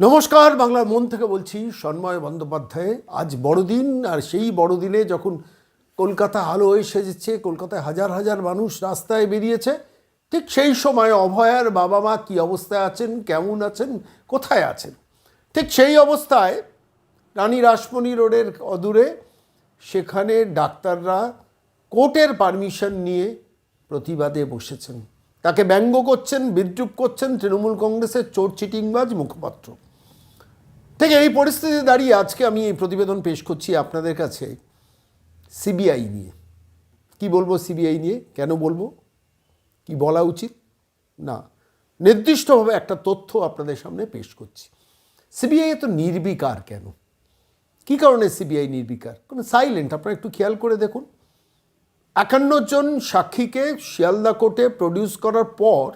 নমস্কার, বাংলার মন থেকে বলছি সন্ময় বন্দ্যোপাধ্যায়। আজ বড়দিন, আর সেই বড়দিনে যখন কলকাতা আলো হয়ে সেজেছে কলকাতায় হাজার হাজার মানুষ রাস্তায় বেরিয়েছে, ঠিক সেই সময় অভয়ার বাবা মা কী অবস্থায় আছেন, কেমন আছেন, কোথায় আছেন? ঠিক সেই অবস্থায় রানী রাসমণি রোডের অদূরে সেখানে ডাক্তাররা কোর্টের পারমিশন নিয়ে প্রতিবাদে বসেছেন। তাকে ব্যঙ্গ করছেন, বিদ্রুপ করছেন তৃণমূল কংগ্রেসের চোর চিটিংবাজ মুখপাত্র। ঠিক এই পরিস্থিতি দাঁড়িয়ে আজকে আমি এই প্রতিবেদন পেশ করছি আপনাদের কাছে সিবিআই নিয়ে। কি বলব সিবিআই নিয়ে? কেন বলব? কি বলা উচিত? না, নির্দিষ্টভাবে একটা তথ্য আপনাদের সামনে পেশ করছি। সিবিআই এত নির্বিকার কেন? কি কারণে সিবিআই নির্বিকার? কোনো সাইলেন্ট আপনারা একটু খেয়াল করে দেখুন। একান্ন জন সাক্ষীকে শিয়ালদা কোর্টে প্রডিউস করার পর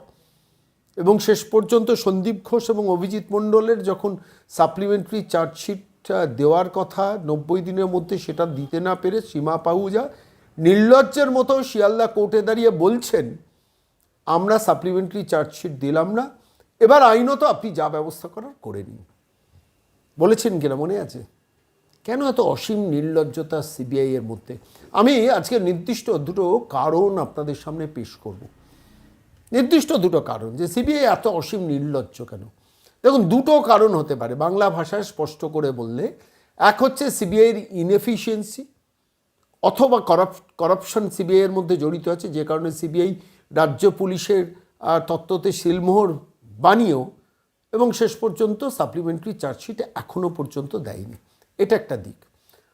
এবং শেষ পর্যন্ত সন্দীপ ঘোষ এবং অভিজিৎ মণ্ডলের যখন সাপ্লিমেন্টারি চার্জশিট দেওয়ার কথা নব্বই দিনের মধ্যে সেটা দিতে না পেরে সীমা পাহুজা নির্লজ্জের মতো শিয়ালদা কোর্টে দাঁড়িয়ে বলছেন, আমরা সাপ্লিমেন্টারি চার্জশিট দিলাম না, এবার আইনত আপনি যা ব্যবস্থা করার করে নিন। বলেছেন কিনা মনে আছে? কেন এত অসীম নির্লজ্জতা সিবিআই এর মধ্যে? আমি আজকে নির্দিষ্ট দুটো কারণ আপনাদের সামনে পেশ করব। নির্দিষ্ট দুটো কারণ, যে সিবিআই এত অসীম নির্লজ্জ কেন? দেখুন, দুটো কারণ হতে পারে। বাংলা ভাষায় স্পষ্ট করে বললে, এক হচ্ছে সিবিআইয়ের ইনএফিসিয়েন্সি অথবা করাপ করাপশন সিবিআইয়ের মধ্যে জড়িত আছে, যে কারণে সিবিআই রাজ্য পুলিশের তত্ত্বতে শিলমোহর বানিয়েও এবং শেষ পর্যন্ত সাপ্লিমেন্টারি চার্জশিট এখনও পর্যন্ত দেয়নি। এটা একটা দিক।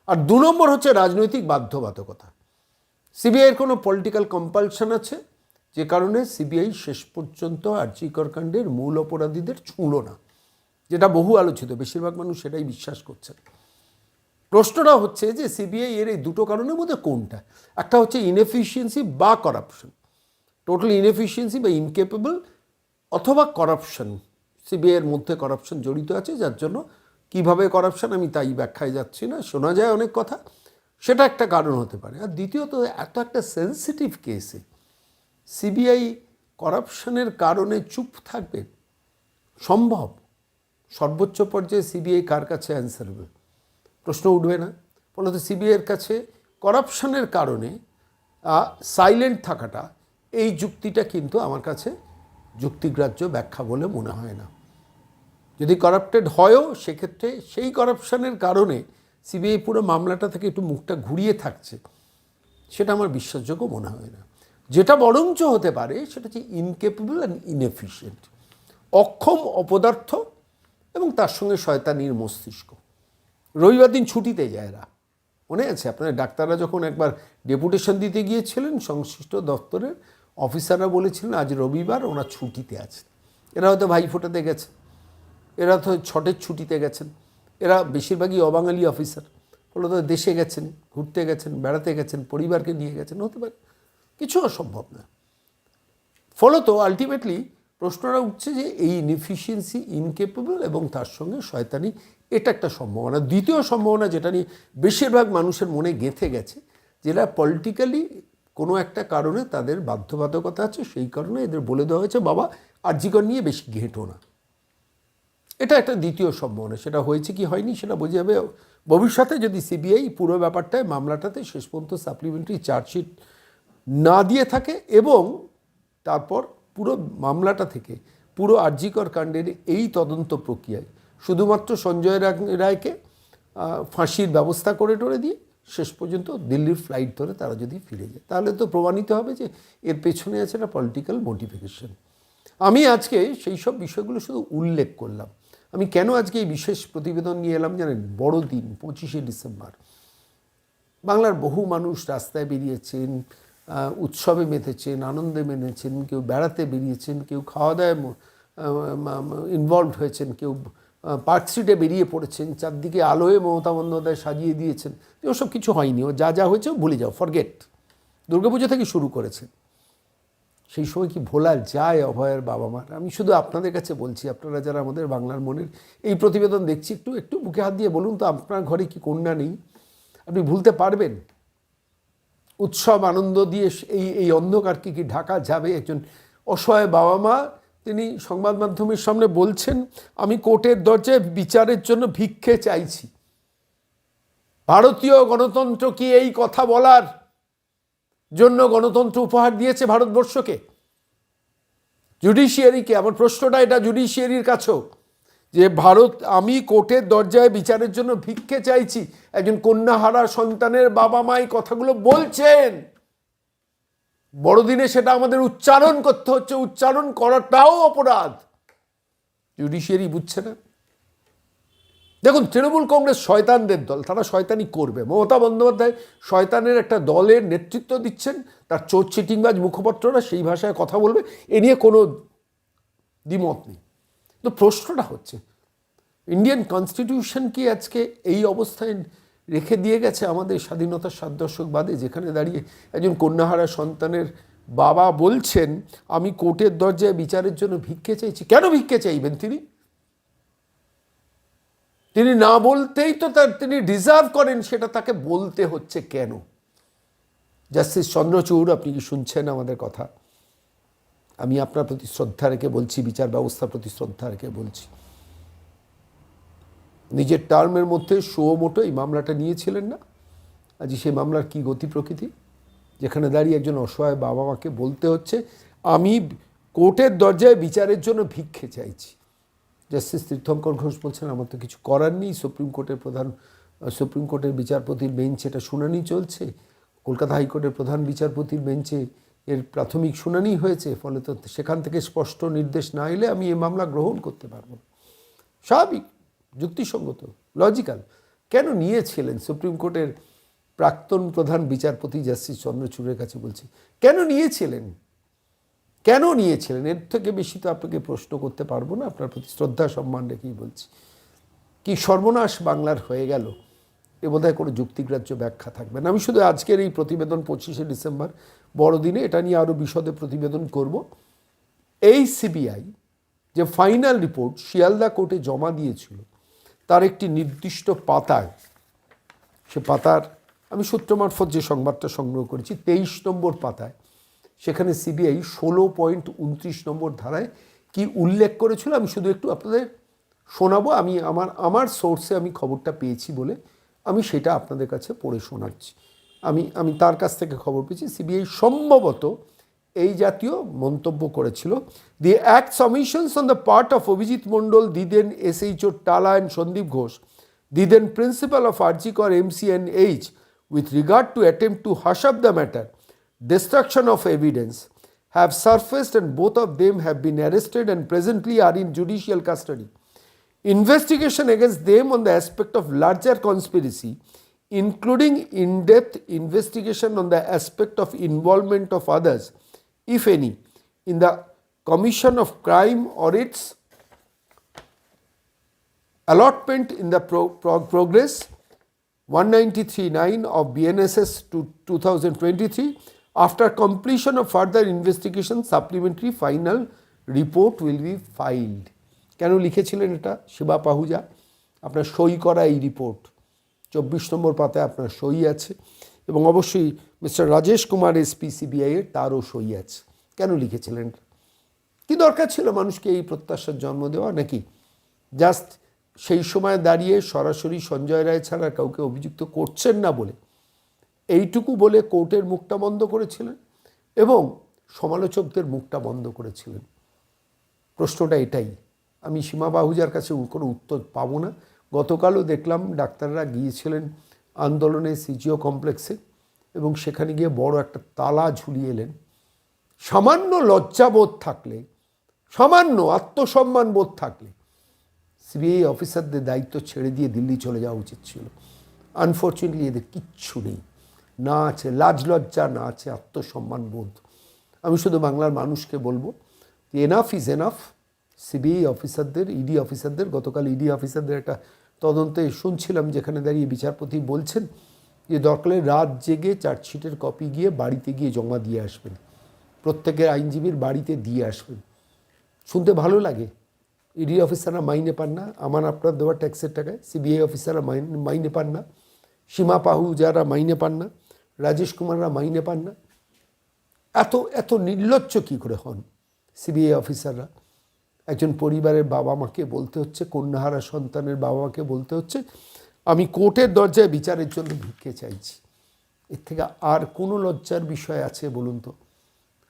আর দু নম্বর হচ্ছে রাজনৈতিক বাধ্যবাধকতা। সিবিআইয়ের কোনো পলিটিক্যাল কম্পালশন আছে? যে কারণে সিবিআই শেষ পর্যন্ত আর্জিকর কাণ্ডের মূল অপরাধীদের ছুঁল না, যেটা বহু আলোচিত, বেশিরভাগ মানুষ সেটাই বিশ্বাস করছেন। প্রশ্নটা হচ্ছে যে সিবিআই এর এই দুটো কারণের মধ্যে কোনটা? একটা হচ্ছে ইনএফিসিয়েন্সি বা করাপশন টোটাল ইনএফিসিয়েন্সি বা ইনকেপেবল অথবা করাপশন সিবিআইয়ের মধ্যে করাপশন জড়িত আছে, যার জন্য কীভাবে করাপশন আমি তাই ব্যাখ্যায় যাচ্ছি না, শোনা যায় অনেক কথা। সেটা একটা কারণ হতে পারে। আর দ্বিতীয়ত, এত একটা সেন্সিটিভ কেসে সিবিআই করাপশনের কারণে চুপ থাকবে? সম্ভব। সর্বোচ্চ পর্যায়ে সিবিআই কার কাছে অ্যান্সার হবে? প্রশ্ন উঠবে না। ফলত সিবিআইয়ের কাছে করাপশনের কারণে সাইলেন্ট থাকাটা, এই যুক্তিটা কিন্তু আমার কাছে যুক্তিগ্রাহ্য ব্যাখ্যা বলে মনে হয় না। যদি করাপ্টেড হয়ও, সেক্ষেত্রে সেই করাপশনের কারণে সিবিআই পুরো মামলাটা থেকে একটু মুখটা ঘুরিয়ে থাকছে, সেটা আমার বিশ্বাসযোগ্য মনে হয় না। যেটা বরঞ্চ হতে পারে সেটা হচ্ছে ইনকেপেবল অ্যান্ড ইনএফিশিয়েন্ট অক্ষম অপদার্থ এবং তার সঙ্গে শয়তানির মস্তিষ্ক। রবিবার দিন ছুটিতে যায় এরা। মনে আছে? আপনার ডাক্তাররা যখন একবার ডেপুটেশন দিতে গিয়েছিলেন, সংশ্লিষ্ট দপ্তরের অফিসাররা বলেছিলেন, আজ রবিবার ওরা ছুটিতে আছেন এরা হয়তো ভাই ফোটাতে গেছে। এরা তো ছটের ছুটিতে গেছেন। এরা বেশিরভাগই অবাঙালি অফিসার। ফলত দেশে গেছেন, ঘুরতে গেছেন, বেড়াতে গেছেন, পরিবারকে নিয়ে গেছেন, হতে পারে। কিছু অসম্ভব না। ফলত আলটিমেটলি প্রশ্নটা উঠছে যে এই ইনএফিসিয়েন্সি ইনকেপেবল এবং তার সঙ্গে শয়তানি, এটা একটা সম্ভাবনা। দ্বিতীয় সম্ভাবনা যেটা নিয়ে বেশিরভাগ মানুষের মনে গেঁথে গেছে, যেটা পলিটিক্যালি কোনো একটা কারণে তাদের বাধ্যবাধকতা আছে, সেই কারণে এদের বলে দেওয়া হয়েছে, বাবা আর্জিকর নিয়ে বেশি ঘেঁটো না। এটা একটা দ্বিতীয় সম্ভাবনা। সেটা হয়েছে কি হয়নি সেটা বোঝা যাবে। ভবিষ্যতে যদি সিবিআই পুরো ব্যাপারটায় মামলাটাতে শেষ পর্যন্ত সাপ্লিমেন্টারি চার্জশিট না দিয়ে থাকে এবং তারপর পুরো মামলাটা থেকে পুরো আর্জিকর কাণ্ডের এই তদন্ত প্রক্রিয়ায় শুধুমাত্র সঞ্জয় রায়কে ফাঁসির ব্যবস্থা করে টরে দিয়ে শেষ পর্যন্ত দিল্লির ফ্লাইট ধরে তারা যদি ফিরে যায়। তাহলে তো প্রমাণিত হবে যে এর পেছনে আছে একটা পলিটিক্যাল মোটিফিকেশন আমি আজকে সেই সব বিষয়গুলো শুধু উল্লেখ করলাম। আমি কেন আজকে এই বিশেষ প্রতিবেদন নিয়ে এলাম জানেন? বড়দিন, পঁচিশে ডিসেম্বর। বাংলার বহু মানুষ রাস্তায় বেরিয়েছেন উৎসবে মেতেছেন, আনন্দে মেনেছেন, কেউ বেড়াতে বেরিয়েছেন, কেউ খাওয়া দাওয়ায় ইনভলভ হয়েছেন, কেউ পার্ক স্ট্রিটে বেরিয়ে পড়েছেন, চারদিকে আলোয় মমতা বন্দ্যোপাধ্যায় সাজিয়ে দিয়েছেন। ওসব কিছু হয়নি, ও যা যা হয়েছে ভুলে যাও ফরগেট দুর্গাপুজো থেকে শুরু করেছেন সেই সময় কি ভোলা যায় অভয়ের বাবা মার আমি শুধু আপনাদের কাছে বলছি, আপনারা যারা আমাদের বাংলার মনের এই প্রতিবেদন দেখছি, একটু একটু বুকে হাত দিয়ে বলুন তো, আপনার ঘরে কি কন্যা নেই? আপনি ভুলতে পারবেন? উৎসব, আনন্দ দিয়ে এই এই অন্ধকারকে কি ঢাকা যাবে? একজন অসহায় বাবা মা, তিনি সংবাদ মাধ্যমের সামনে বলছেন, আমি কোর্টের দরজায় বিচারের জন্য ভিক্ষে চাইছি। ভারতীয় গণতন্ত্র কি এই কথা বলার জন্য গণতন্ত্র উপহার দিয়েছে ভারতবর্ষকে? জুডিশিয়ারিকে আমার প্রশ্নটা এটা, জুডিশিয়ারির কাছেও। যে ভারত, আমি কোর্টের দরজায় বিচারের জন্য ভিক্ষে চাইছি। একজন কন্যাহারা সন্তানের বাবা মাই কথাগুলো বলছেন। বড়দিনে সেটা আমাদের উচ্চারণ করতে হচ্ছে। উচ্চারণ করাটাও অপরাধ। জুডিশিয়ারি বুঝছে না। দেখুন, তৃণমূল কংগ্রেস শয়তানদের দল, তারা শয়তানি করবে। মমতা বন্দ্যোপাধ্যায় শয়তানের একটা দলের নেতৃত্ব দিচ্ছেন। তার চোর চিটিংবাজ মুখপত্ররা সেই ভাষায় কথা বলবে। এ নিয়ে কোনো দ্বিমত নেই। তো প্রশ্নটা হচ্ছে ইন্ডিয়ান কনস্টিটিউশন কি আজকে এই অবস্থায় রেখে দিয়ে গেছে আমাদের স্বাধীনতার সাত দশক বাদে? যেখানে দাঁড়িয়ে একজন কন্যাহারা সন্তানের বাবা বলছেন, আমি কোর্টের দরজায় বিচারের জন্য ভিক্ষে চাইছি। কেন ভিক্ষে চাইবেন তিনি? তিনি না বলতেই তো তার, তিনি ডিজার্ভ করেন সেটা তাকে বলতে হচ্ছে কেন? জাস্টিস চন্দ্রচূড়, আপনি কি শুনছেন আমাদের কথা? আমি আপনার প্রতি শ্রদ্ধা রেখে বলছি, বিচার ব্যবস্থার প্রতি শ্রদ্ধা রেখে বলছি। নিজের টার্মের মধ্যে মোটো এই মামলাটা নিয়েছিলেন না? আজ সেই মামলার কি গতি প্রকৃতি? যেখানে দাঁড়িয়ে একজন অসহায় বাবা মাকে বলতে হচ্ছে, আমি কোর্টের দরজায় বিচারের জন্য ভিক্ষে চাইছি। জাস্টিস তীর্থঙ্কর ঘোষ বলছেন, আমার তো কিছু করার নেই, সুপ্রিম কোর্টের প্রধান, সুপ্রিম কোর্টের বিচারপতির বেঞ্চ এটা শুনানি চলছে। কলকাতা হাইকোর্টের প্রধান বিচারপতির বেঞ্চে এর প্রাথমিক শুনানি হয়েছে, ফলে তো সেখান থেকে স্পষ্ট নির্দেশ না এলে আমি এই মামলা গ্রহণ করতে পারব না। স্বাভাবিক, যুক্তিসঙ্গত, লজিক্যাল। কেন নিয়েছিলেন? সুপ্রিম কোর্টের প্রাক্তন প্রধান বিচারপতি জাস্টিস চন্দ্রচূড়ের কাছে বলছি, কেন নিয়েছিলেন? কেন নিয়েছিলেন? এর থেকে বেশি তো আপনাকে প্রশ্ন করতে পারব না, আপনার প্রতি শ্রদ্ধা, সম্মান রেখেই বলছি। কি সর্বনাশ বাংলার হয়ে গেল? এ বোধহয় কোনো যুক্তিগ্রাহ্য ব্যাখ্যা থাকবে না। আমি শুধু আজকের এই প্রতিবেদন পঁচিশে ডিসেম্বর, বড়দিনে এটা নিয়ে আরও বিশদে প্রতিবেদন করব। এই সিবিআই যে ফাইনাল রিপোর্ট শিয়ালদা কোর্টে জমা দিয়েছিল, তার একটি নির্দিষ্ট পাতায়, সে পাতার, আমি সূত্র মারফত যে সংবাদটা সংগ্রহ করেছি, তেইশ নম্বর পাতায়, সেখানে সিবিআই ষোলো পয়েন্ট উনত্রিশ নম্বর ধারায় কি উল্লেখ করেছিল, আমি শুধু একটু আপনাদের শোনাবো। আমি আমার আমার সোর্সে আমি খবরটা পেয়েছি বলে আমি সেটা আপনাদের কাছে পড়ে শোনাচ্ছি। আমি আমি তার কাছ থেকে খবর পেয়েছি, সিবিআই সম্ভবত এই জাতীয় মন্তব্য করেছিল। The act submissions on the part of Abhijit Mondal the then S H HO Tala and Sandip Ghosh the then principal of R G Kar M C N H with regard to attempt to hush up the matter destruction of evidence have surfaced and both of them have been arrested and presently are in judicial custody Investigation against them on the aspect of larger conspiracy, including in depth investigation on the aspect of involvement of others, if any, in the commission of crime or its allotment in the pro- pro- progress 193.9 of BNSS to 2023. After completion of further investigation, supplementary final report will be filed. কেন লিখেছিলেন এটা? শিবা পাহুজা, আপনার সই করা এই report চব্বিশ নম্বর পাতায় আপনার সই আছে এবং অবশ্যই mister Rajesh Kumar SP CBI এর তারও সই আছে। কেন লিখেছিলেন? কি দরকার ছিল মানুষকে এই প্রত্যাশার জন্ম দেওয়া নাকি? জাস্ট সেই সময় দাঁড়িয়ে সরাসরি সঞ্জয় রায় ছাড়া কাউকে অভিযুক্ত করছেন না বলে এইটুকু বলে কোর্টের মুখটা বন্ধ করেছিলেন এবং সমালোচকদের মুখটা বন্ধ করেছিলেন। প্রশ্নটা এটাই। আমি সীমা বাহুজার কাছে কোনো উত্তর পাবো না। গতকালও দেখলাম ডাক্তাররা গিয়েছিলেন আন্দোলনে সিজিও কমপ্লেক্সে এবং সেখানে গিয়ে বড় একটা তালা ঝুলিয়ে এলেন। সামান্য লজ্জাবোধ থাকলে, সামান্য আত্মসম্মান বোধ থাকলে সিবিআই অফিসারদের দায়িত্ব ছেড়ে দিয়ে দিল্লি চলে যাওয়া উচিত ছিল। আনফর্চুনেটলি এদের কিচ্ছু নেই। না আছে লাজ লজ্জা, না আছে আত্মসম্মান বোধ। আমি শুধু বাংলার মানুষকে বলব এনাফ ইজ এনাফ সিবিআই অফিসারদের, ইডি অফিসারদের, গতকাল ইডি অফিসারদের একটা তদন্তে শুনছিলাম যেখানে দাঁড়িয়ে বিচারপতি বলছেন যে দরকারে রাত জেগে চার্জশিটের কপি গিয়ে বাড়িতে গিয়ে জমা দিয়ে আসবেন। প্রত্যেকের আইনজীবীর বাড়িতে দিয়ে আসবেন। শুনতে ভালো লাগে। ইডি অফিসাররা মাইনে পান না। আমার আপনার দেওয়া ট্যাক্সের টাকায় সিবিআই অফিসাররা মাইনে মাইনে পান না। সীমা পাহু যারা মাইনে পান না। রাজেশ কুমাররা মাইনে পান না। এত এত নির্লজ্জ কী করে হন সিবিআই অফিসাররা? একজন পরিবারের বাবা মাকে বলতে হচ্ছে, কন্যাহারা সন্তানের বাবা মাকে বলতে হচ্ছে, আমি কোর্টের দরজায় বিচারের জন্য ভিক্ষে চাইছি। এর থেকে আর কোনো লজ্জার বিষয় আছে বলুন তো?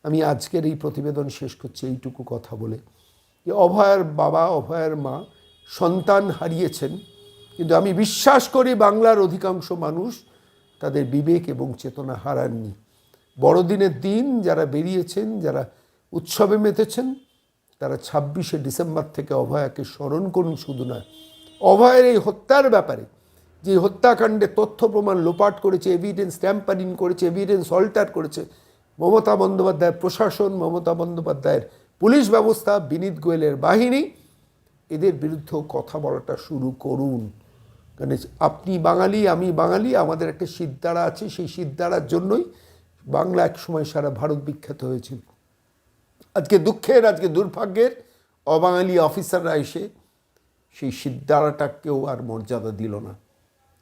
আমি আজকের এই প্রতিবেদন শেষ করছি এইটুকু কথা বলে। যে অভয়ের বাবা, অভয়ের মা সন্তান হারিয়েছেন, কিন্তু আমি বিশ্বাস করি বাংলার অধিকাংশ মানুষ তাদের বিবেক এবং চেতনা হারাননি। বড়দিনের দিন যারা বেরিয়েছেন, যারা উৎসবে মেতেছেন তারা ছাব্বিশে ডিসেম্বর থেকে অভয়াকে স্মরণ করুন শুধু নয়। অভয়ের এই হত্যার ব্যাপারে যে হত্যাকাণ্ডে তথ্য প্রমাণ লোপাট করেছে এভিডেন্স ট্যাম্পারিং করেছে এভিডেন্স অল্টার করেছে, মমতা বন্দ্যোপাধ্যায়ের প্রশাসন, মমতা বন্দ্যোপাধ্যায়ের পুলিশ ব্যবস্থা, বিনীত গোয়েলের বাহিনী, এদের বিরুদ্ধেও কথা বলাটা শুরু করুন। কারণ আপনি বাঙালি, আমি বাঙালি, আমাদের একটা সিদ্ধারা আছে, সেই সিদ্ধারার জন্যই বাংলা এক সময় সারা ভারত বিখ্যাত হয়েছিল। আজকে দুঃখের, আজকে দুর্ভাগ্যের অবাঙালি অফিসাররা এসে সেই সিদ্ধারাটাকেও আর মর্যাদা দিল না।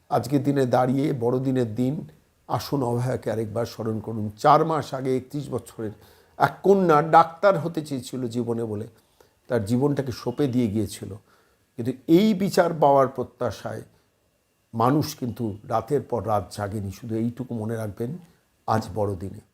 আজকের দিনে দাঁড়িয়ে, বড়দিনের দিন, আসুন অভয়াকে আরেকবার স্মরণ করুন। চার মাস আগে, একত্রিশ বছরের এক কন্যা ডাক্তার হতে চেয়েছিল জীবনে বলে তার জীবনটাকে সঁপে দিয়ে গিয়েছিল। কিন্তু এই বিচার পাওয়ার প্রত্যাশায় মানুষ কিন্তু রাতের পর রাত জাগেনি। শুধু এইটুকু মনে রাখবেন, আজ বড়দিনে।